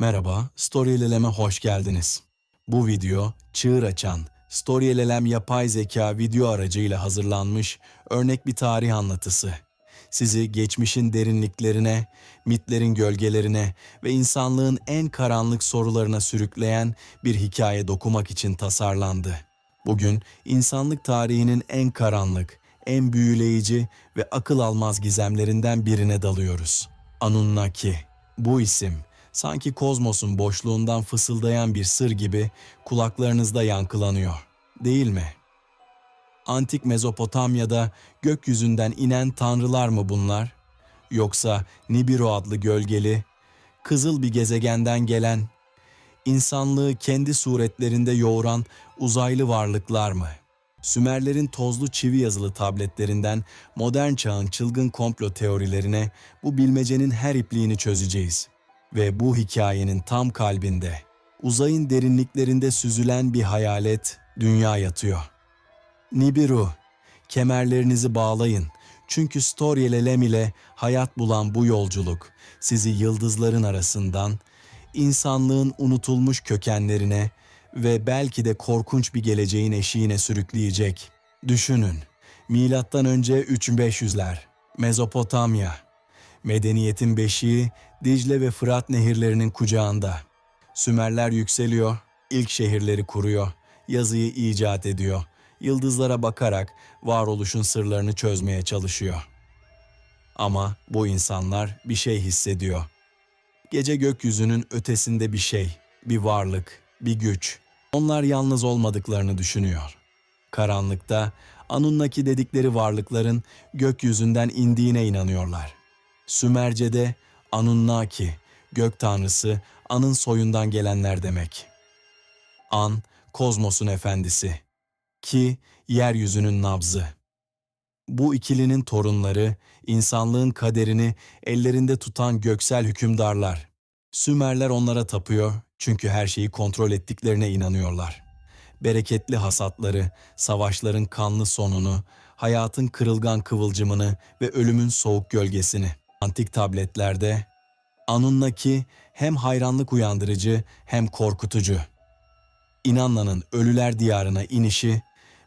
Merhaba, Storyleleme hoş geldiniz. Bu video, çığır açan, Storylelem yapay zeka video aracıyla hazırlanmış örnek bir tarih anlatısı. Sizi geçmişin derinliklerine, mitlerin gölgelerine ve insanlığın en karanlık sorularına sürükleyen bir hikaye dokumak için tasarlandı. Bugün insanlık tarihinin en karanlık, en büyüleyici ve akıl almaz gizemlerinden birine dalıyoruz. Anunnaki. Bu isim sanki kozmosun boşluğundan fısıldayan bir sır gibi kulaklarınızda yankılanıyor. Değil mi? Antik Mezopotamya'da gökyüzünden inen tanrılar mı bunlar? Yoksa Nibiru adlı gölgeli, kızıl bir gezegenden gelen, insanlığı kendi suretlerinde yoğuran uzaylı varlıklar mı? Sümerlerin tozlu çivi yazılı tabletlerinden modern çağın çılgın komplo teorilerine bu bilmecenin her ipliğini çözeceğiz. Ve bu hikayenin tam kalbinde, uzayın derinliklerinde süzülen bir hayalet, dünya yatıyor. Nibiru, kemerlerinizi bağlayın. Çünkü Storyelelem ile hayat bulan bu yolculuk sizi yıldızların arasından, insanlığın unutulmuş kökenlerine ve belki de korkunç bir geleceğin eşiğine sürükleyecek. Düşünün, milattan önce 3500'ler, Mezopotamya, medeniyetin beşiği Dicle ve Fırat nehirlerinin kucağında. Sümerler yükseliyor, ilk şehirleri kuruyor, yazıyı icat ediyor, yıldızlara bakarak varoluşun sırlarını çözmeye çalışıyor. Ama bu insanlar bir şey hissediyor. Gece gökyüzünün ötesinde bir şey, bir varlık, bir güç. Onlar yalnız olmadıklarını düşünüyor. Karanlıkta Anunnaki dedikleri varlıkların gökyüzünden indiğine inanıyorlar. Sümerce'de Anunnaki, gök tanrısı, An'ın soyundan gelenler demek. An, kozmosun efendisi. Ki, yeryüzünün nabzı. Bu ikilinin torunları, insanlığın kaderini ellerinde tutan göksel hükümdarlar. Sümerler onlara tapıyor çünkü her şeyi kontrol ettiklerine inanıyorlar. Bereketli hasatları, savaşların kanlı sonunu, hayatın kırılgan kıvılcımını ve ölümün soğuk gölgesini. Antik tabletlerde Anunnaki hem hayranlık uyandırıcı hem korkutucu. İnanla'nın ölüler diyarına inişi,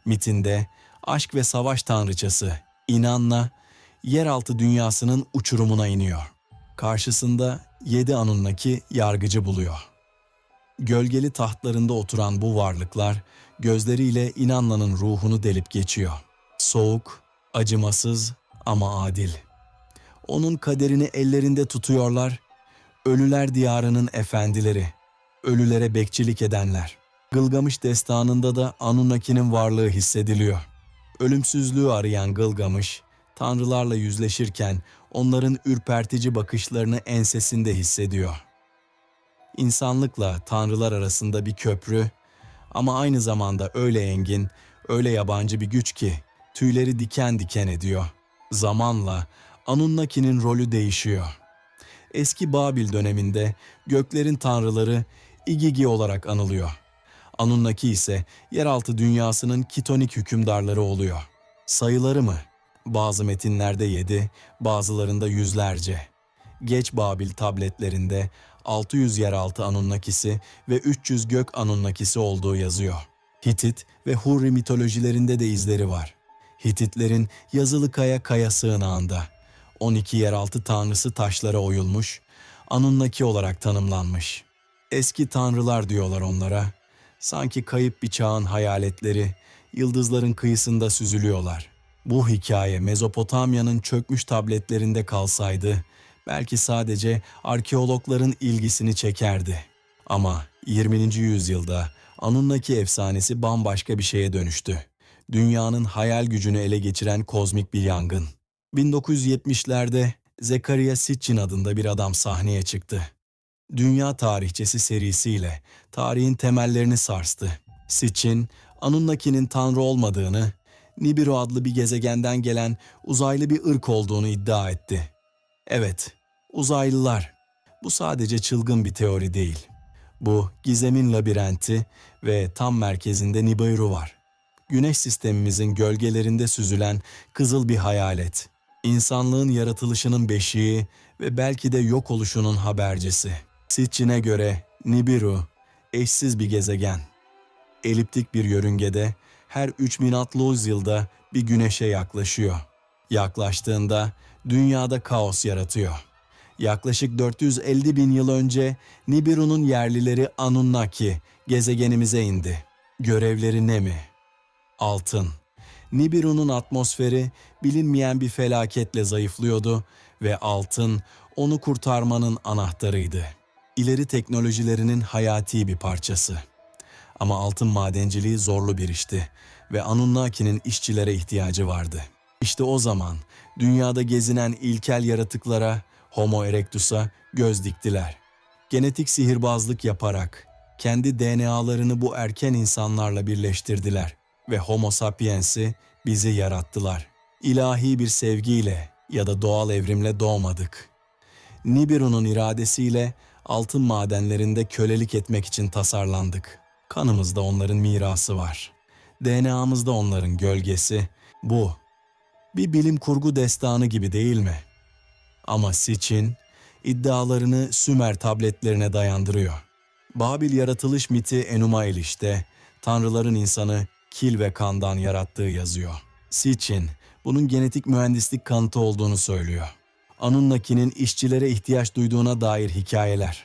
mitinde aşk ve savaş tanrıçası İnanla, yeraltı dünyasının uçurumuna iniyor. Karşısında yedi Anunnaki yargıcı buluyor. Gölgeli tahtlarında oturan bu varlıklar gözleriyle İnanla'nın ruhunu delip geçiyor. Soğuk, acımasız ama adil. Onun kaderini ellerinde tutuyorlar. Ölüler diyarının efendileri, ölülere bekçilik edenler. Gılgamış destanında da Anunnaki'nin varlığı hissediliyor. Ölümsüzlüğü arayan Gılgamış, tanrılarla yüzleşirken onların ürpertici bakışlarını ensesinde hissediyor. İnsanlıkla tanrılar arasında bir köprü ama aynı zamanda öyle engin, öyle yabancı bir güç ki tüyleri diken diken ediyor. Zamanla Anunnaki'nin rolü değişiyor. Eski Babil döneminde göklerin tanrıları Igigi olarak anılıyor. Anunnaki ise yeraltı dünyasının kitonik hükümdarları oluyor. Sayıları mı? Bazı metinlerde yedi, bazılarında yüzlerce. Geç Babil tabletlerinde 600 yeraltı Anunnakisi ve 300 gök Anunnakisi olduğu yazıyor. Hitit ve Hurri mitolojilerinde de izleri var. Hititlerin yazılı kaya kaya sığınağında 12 yeraltı tanrısı taşlara oyulmuş, Anunnaki olarak tanımlanmış. Eski tanrılar diyorlar onlara. Sanki kayıp bir çağın hayaletleri, yıldızların kıyısında süzülüyorlar. Bu hikaye Mezopotamya'nın çökmüş tabletlerinde kalsaydı, belki sadece arkeologların ilgisini çekerdi. Ama 20. yüzyılda Anunnaki efsanesi bambaşka bir şeye dönüştü. Dünyanın hayal gücünü ele geçiren kozmik bir yangın. 1970'lerde Zekaria Sitchin adında bir adam sahneye çıktı. Dünya Tarihçesi serisiyle tarihin temellerini sarstı. Sitchin, Anunnaki'nin tanrı olmadığını, Nibiru adlı bir gezegenden gelen uzaylı bir ırk olduğunu iddia etti. Evet, uzaylılar. Bu sadece çılgın bir teori değil. Bu gizemin labirenti ve tam merkezinde Nibiru var. Güneş sistemimizin gölgelerinde süzülen kızıl bir hayalet. İnsanlığın yaratılışının beşiği ve belki de yok oluşunun habercisi. Sitchin'e göre Nibiru eşsiz bir gezegen. Eliptik bir yörüngede her 3600 yılda bir güneşe yaklaşıyor. Yaklaştığında dünyada kaos yaratıyor. Yaklaşık 450 bin yıl önce Nibiru'nun yerlileri Anunnaki gezegenimize indi. Görevleri ne mi? Altın. Nibiru'nun atmosferi bilinmeyen bir felaketle zayıflıyordu ve altın onu kurtarmanın anahtarıydı. İleri teknolojilerinin hayati bir parçası. Ama altın madenciliği zorlu bir işti ve Anunnaki'nin işçilere ihtiyacı vardı. İşte o zaman dünyada gezinen ilkel yaratıklara, Homo erectus'a göz diktiler. Genetik sihirbazlık yaparak kendi DNA'larını bu erken insanlarla birleştirdiler ve Homo sapiens'i bizi yarattılar. İlahi bir sevgiyle ya da doğal evrimle doğmadık. Nibiru'nun iradesiyle altın madenlerinde kölelik etmek için tasarlandık. Kanımızda onların mirası var. DNA'mızda onların gölgesi. Bu bir bilim kurgu destanı gibi değil mi? Ama Sitchin iddialarını Sümer tabletlerine dayandırıyor. Babil yaratılış miti Enumailiş'te tanrıların insanı kil ve kandan yarattığı yazıyor. Sitchin bunun genetik mühendislik kanıtı olduğunu söylüyor. Anunnaki'nin işçilere ihtiyaç duyduğuna dair hikayeler.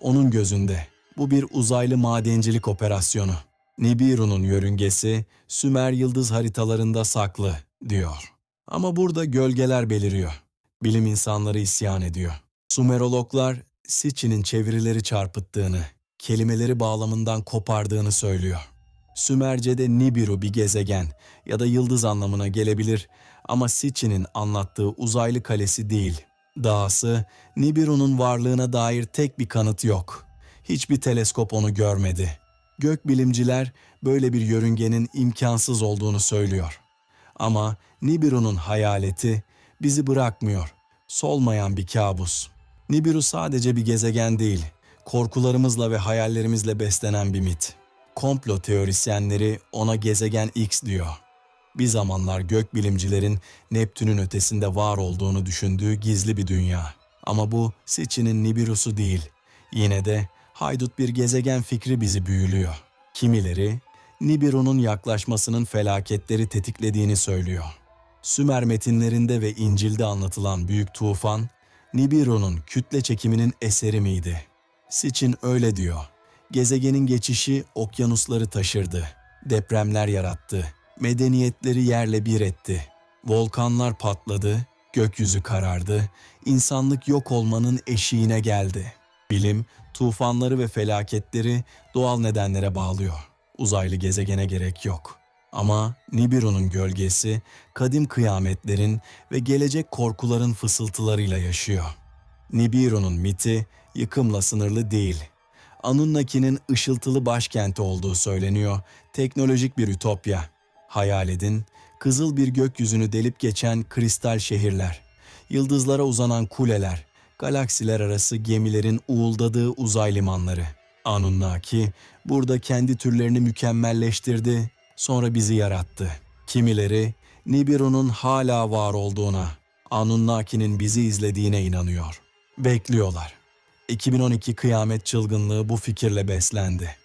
Onun gözünde bu bir uzaylı madencilik operasyonu. Nibiru'nun yörüngesi Sümer yıldız haritalarında saklı diyor. Ama burada gölgeler beliriyor. Bilim insanları isyan ediyor. Sumerologlar Sitchin'in çevirileri çarpıttığını, kelimeleri bağlamından kopardığını söylüyor. Sümerce'de Nibiru bir gezegen ya da yıldız anlamına gelebilir ama Sitchin'in anlattığı uzaylı kalesi değil. Dahası Nibiru'nun varlığına dair tek bir kanıt yok. Hiçbir teleskop onu görmedi. Gökbilimciler böyle bir yörüngenin imkansız olduğunu söylüyor. Ama Nibiru'nun hayaleti bizi bırakmıyor. Solmayan bir kabus. Nibiru sadece bir gezegen değil, korkularımızla ve hayallerimizle beslenen bir mit. Komplo teorisyenleri ona gezegen X diyor. Bir zamanlar gökbilimcilerin Neptün'ün ötesinde var olduğunu düşündüğü gizli bir dünya. Ama bu Sitchin'in Nibiru'su değil. Yine de haydut bir gezegen fikri bizi büyülüyor. Kimileri Nibiru'nun yaklaşmasının felaketleri tetiklediğini söylüyor. Sümer metinlerinde ve İncil'de anlatılan büyük tufan, Nibiru'nun kütle çekiminin eseri miydi? Sitchin öyle diyor. Gezegenin geçişi okyanusları taşırdı. Depremler yarattı. Medeniyetleri yerle bir etti. Volkanlar patladı, gökyüzü karardı. insanlık yok olmanın eşiğine geldi. Bilim, tufanları ve felaketleri doğal nedenlere bağlıyor. Uzaylı gezegene gerek yok. Ama Nibiru'nun gölgesi kadim kıyametlerin ve gelecek korkuların fısıltılarıyla yaşıyor. Nibiru'nun miti yıkımla sınırlı değil. Anunnaki'nin ışıltılı başkenti olduğu söyleniyor, teknolojik bir ütopya. Hayal edin, kızıl bir gökyüzünü delip geçen kristal şehirler, yıldızlara uzanan kuleler, galaksiler arası gemilerin uğuldadığı uzay limanları. Anunnaki burada kendi türlerini mükemmelleştirdi, sonra bizi yarattı. Kimileri Nibiru'nun hala var olduğuna, Anunnaki'nin bizi izlediğine inanıyor. Bekliyorlar. 2012 kıyamet çılgınlığı bu fikirle beslendi.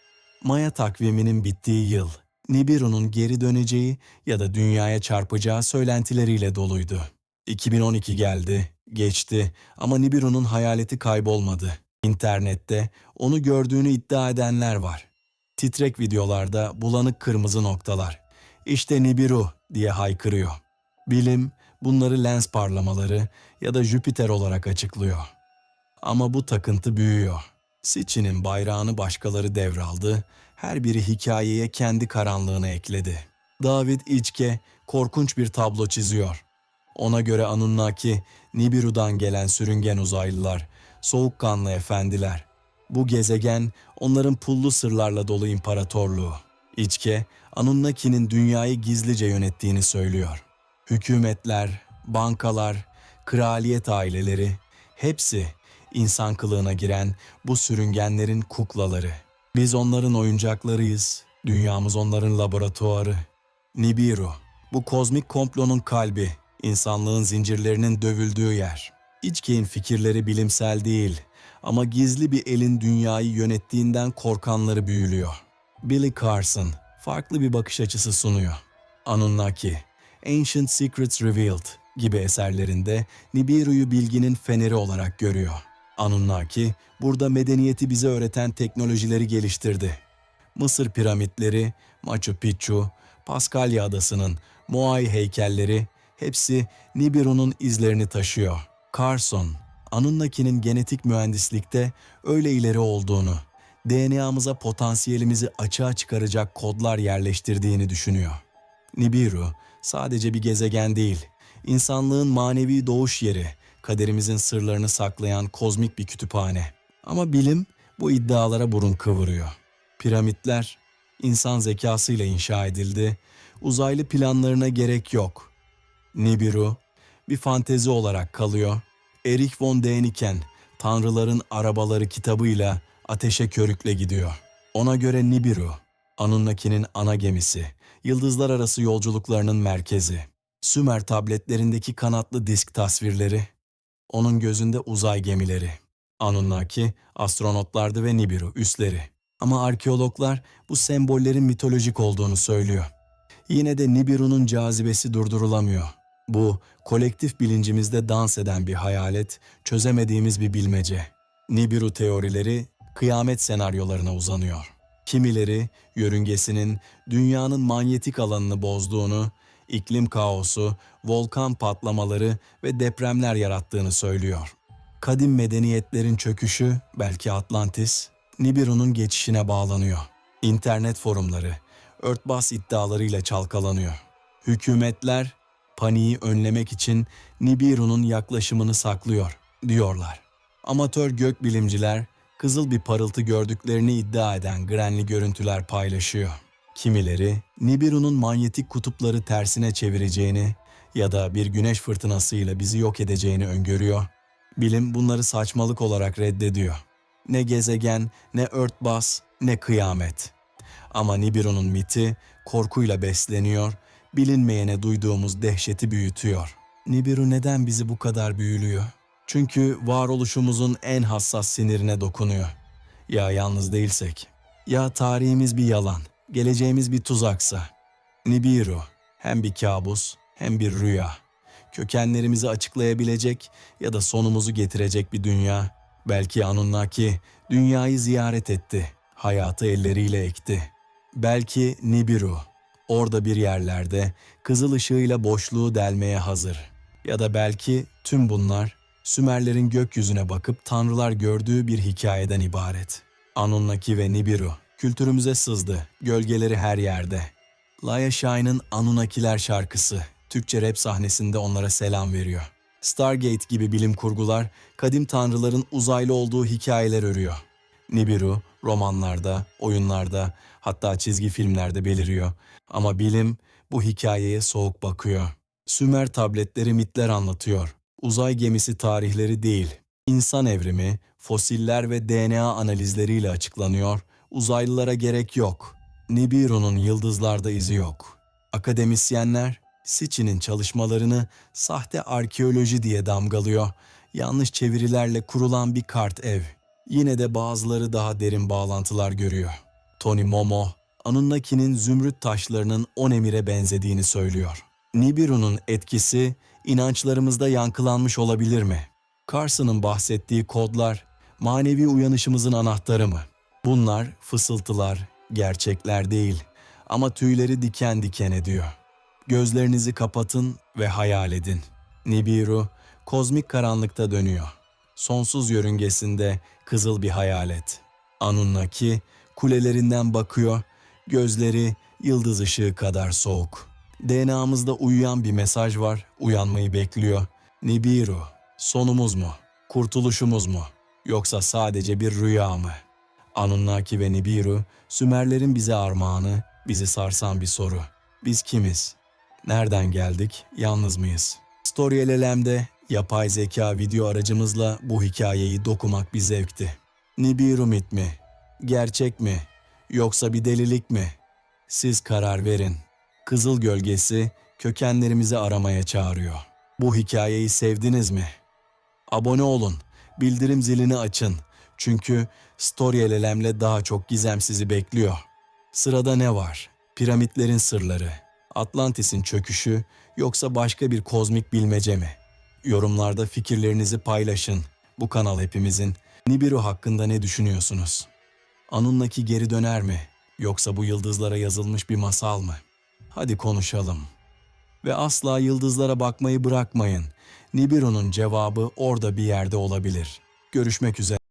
Maya takviminin bittiği yıl, Nibiru'nun geri döneceği ya da dünyaya çarpacağı söylentileriyle doluydu. 2012 geldi, geçti ama Nibiru'nun hayaleti kaybolmadı. İnternette onu gördüğünü iddia edenler var. Titrek videolarda bulanık kırmızı noktalar. İşte Nibiru diye haykırıyor. Bilim bunları lens parlamaları ya da Jüpiter olarak açıklıyor. Ama bu takıntı büyüyor. Sitchin'in bayrağını başkaları devraldı, her biri hikayeye kendi karanlığını ekledi. David İçke korkunç bir tablo çiziyor. Ona göre Anunnaki, Nibiru'dan gelen sürüngen uzaylılar, soğukkanlı efendiler. Bu gezegen onların pullu sırlarla dolu imparatorluğu. İçke, Anunnaki'nin dünyayı gizlice yönettiğini söylüyor. Hükümetler, bankalar, kraliyet aileleri hepsi insan kılığına giren bu sürüngenlerin kuklaları. Biz onların oyuncaklarıyız. Dünyamız onların laboratuvarı. Nibiru, bu kozmik komplonun kalbi, insanlığın zincirlerinin dövüldüğü yer. İçke'nin fikirleri bilimsel değil Ama gizli bir elin dünyayı yönettiğinden korkanları büyülüyor. Billy Carson farklı bir bakış açısı sunuyor. Anunnaki, Ancient Secrets Revealed gibi eserlerinde Nibiru'yu bilginin feneri olarak görüyor. Anunnaki, burada medeniyeti bize öğreten teknolojileri geliştirdi. Mısır piramitleri, Machu Picchu, Paskalya Adası'nın Moai heykelleri hepsi Nibiru'nun izlerini taşıyor. Carson, Anunnaki'nin genetik mühendislikte öyle ileri olduğunu, DNA'mıza potansiyelimizi açığa çıkaracak kodlar yerleştirdiğini düşünüyor. Nibiru sadece bir gezegen değil, insanlığın manevi doğuş yeri, kaderimizin sırlarını saklayan kozmik bir kütüphane. Ama bilim bu iddialara burun kıvırıyor. Piramitler insan zekasıyla inşa edildi, uzaylı planlarına gerek yok. Nibiru bir fantezi olarak kalıyor. Erich von Däniken, Tanrıların Arabaları kitabıyla ateşe körükle gidiyor. Ona göre Nibiru, Anunnaki'nin ana gemisi, yıldızlar arası yolculuklarının merkezi. Sümer tabletlerindeki kanatlı disk tasvirleri, onun gözünde uzay gemileri. Anunnaki, astronotlardı ve Nibiru, üsleri. Ama arkeologlar bu sembollerin mitolojik olduğunu söylüyor. Yine de Nibiru'nun cazibesi durdurulamıyor. Bu, kolektif bilincimizde dans eden bir hayalet, çözemediğimiz bir bilmece. Nibiru teorileri kıyamet senaryolarına uzanıyor. Kimileri yörüngesinin dünyanın manyetik alanını bozduğunu, iklim kaosu, volkan patlamaları ve depremler yarattığını söylüyor. Kadim medeniyetlerin çöküşü, belki Atlantis, Nibiru'nun geçişine bağlanıyor. İnternet forumları, örtbas iddialarıyla çalkalanıyor. Hükümetler, paniği önlemek için Nibiru'nun yaklaşımını saklıyor, diyorlar. Amatör gökbilimciler, kızıl bir parıltı gördüklerini iddia eden grenli görüntüler paylaşıyor. Kimileri, Nibiru'nun manyetik kutupları tersine çevireceğini ya da bir güneş fırtınasıyla bizi yok edeceğini öngörüyor. Bilim bunları saçmalık olarak reddediyor. Ne gezegen, ne örtbas, ne kıyamet. Ama Nibiru'nun miti korkuyla besleniyor, bilinmeyene duyduğumuz dehşeti büyütüyor. Nibiru neden bizi bu kadar büyülüyor? Çünkü varoluşumuzun en hassas sinirine dokunuyor. Ya yalnız değilsek? Ya tarihimiz bir yalan, geleceğimiz bir tuzaksa? Nibiru hem bir kabus hem bir rüya. Kökenlerimizi açıklayabilecek ya da sonumuzu getirecek bir dünya. Belki Anunnaki dünyayı ziyaret etti, hayatı elleriyle ekti. Belki Nibiru orada bir yerlerde kızıl ışığıyla boşluğu delmeye hazır. Ya da belki tüm bunlar Sümerlerin gökyüzüne bakıp tanrılar gördüğü bir hikayeden ibaret. Anunnaki ve Nibiru kültürümüze sızdı, gölgeleri her yerde. Laya Shine'ın Anunnakiler şarkısı Türkçe rap sahnesinde onlara selam veriyor. Stargate gibi bilim kurgular kadim tanrıların uzaylı olduğu hikayeler örüyor. Nibiru romanlarda, oyunlarda, hatta çizgi filmlerde beliriyor. Ama bilim bu hikayeye soğuk bakıyor. Sümer tabletleri mitler anlatıyor. Uzay gemisi tarihleri değil. İnsan evrimi, fosiller ve DNA analizleriyle açıklanıyor. Uzaylılara gerek yok. Nibiru'nun yıldızlarda izi yok. Akademisyenler Sitchin'in çalışmalarını sahte arkeoloji diye damgalıyor. Yanlış çevirilerle kurulan bir kart ev. Yine de bazıları daha derin bağlantılar görüyor. Tony Momo, Anunnaki'nin zümrüt taşlarının on emire benzediğini söylüyor. Nibiru'nun etkisi inançlarımızda yankılanmış olabilir mi? Carson'ın bahsettiği kodlar manevi uyanışımızın anahtarı mı? Bunlar fısıltılar, gerçekler değil ama tüyleri diken diken ediyor. Gözlerinizi kapatın ve hayal edin. Nibiru kozmik karanlıkta dönüyor. Sonsuz yörüngesinde kızıl bir hayalet. Anunnaki kulelerinden bakıyor, gözleri yıldız ışığı kadar soğuk. DNA'mızda uyuyan bir mesaj var, uyanmayı bekliyor. Nibiru, sonumuz mu? Kurtuluşumuz mu? Yoksa sadece bir rüya mı? Anunnaki ve Nibiru, Sümerlerin bize armağanı, bizi sarsan bir soru. Biz kimiz? Nereden geldik? Yalnız mıyız? Story yapay zeka video aracımızla bu hikayeyi dokumak bir zevkti. Nibiru mit mi? Gerçek mi? Yoksa bir delilik mi? Siz karar verin. Kızıl Gölgesi kökenlerimizi aramaya çağırıyor. Bu hikayeyi sevdiniz mi? Abone olun, bildirim zilini açın, Çünkü Story Elem'le daha çok gizem sizi bekliyor. Sırada ne var? Piramitlerin sırları, Atlantis'in çöküşü yoksa başka bir kozmik bilmece mi? Yorumlarda fikirlerinizi paylaşın. Bu kanal hepimizin. Nibiru hakkında ne düşünüyorsunuz? Anunnaki geri döner mi? Yoksa bu yıldızlara yazılmış bir masal mı? Hadi konuşalım. Ve asla yıldızlara bakmayı bırakmayın. Nibiru'nun cevabı orada bir yerde olabilir. Görüşmek üzere.